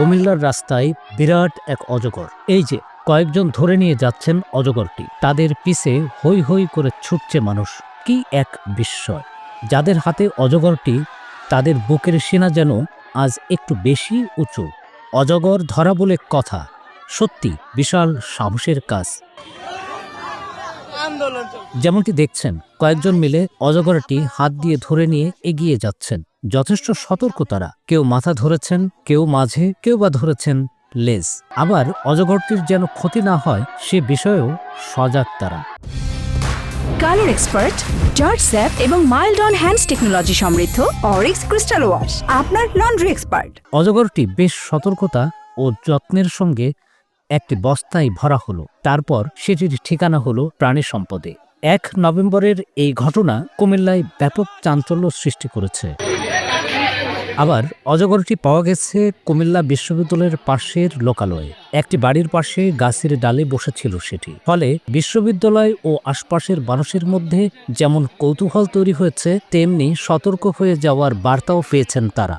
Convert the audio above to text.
কুমিল্লার রাস্তায় বিরাট এক অজগর। এই যে, কয়েকজন ধরে নিয়ে যাচ্ছেন অজগরটি। তাদের পিছে হৈ হৈ করে ছুটছে মানুষ। কি এক বিস্ময়। যাদের হাতে অজগরটি, তাদের বুকের সেনা যেন আজ একটু বেশি উঁচু। অজগর ধরা বলে কথা। সত্যি, বিশাল সাহসের কাজ। যেমনটি দেখছেন কয়েকজন মিলে অজগরটি হাত দিয়ে ধরে নিয়ে এগিয়ে যাচ্ছেন। যথেষ্ট সতর্ক তারা। কেউ মাথা ধরেছেন কেউ মাঝে কেউ বা ধরেছেন লেজ। আবার অজগরটির যেন ক্ষতি না হয় সে বিষয়েও সজাগ তারা। কালার এক্সপার্ট জর্জ স্যাপ এবং মাইল্ড অন হ্যান্ডস টেকনোলজি সমৃদ্ধ অরিক্স ক্রিস্টাল ওয়াশ আপনার লন্ড্রি এক্সপার্ট। অজগরটি বেশ সতর্কতা ও যত্নের সঙ্গে একটি বস্তায় ভরা হলো। তারপর সেটির ঠিকানা হলো প্রাণী সম্পদে। এক নভেম্বরের এই ঘটনা কুমিল্লায় ব্যাপক চাঞ্চল্য সৃষ্টি করেছে। আবার অজগরটি পাওয়া গেছে কুমিল্লা বিশ্ববিদ্যালয়ের পাশের লোকালয়ে। একটি বাড়ির পাশে গাছের ডালে বসেছিল সেটি। ফলে বিশ্ববিদ্যালয় ও আশপাশের মানুষের মধ্যে যেমন কৌতূহল তৈরি হয়েছে, তেমনি সতর্ক হয়ে যাওয়ার বার্তাও পেয়েছেন তারা।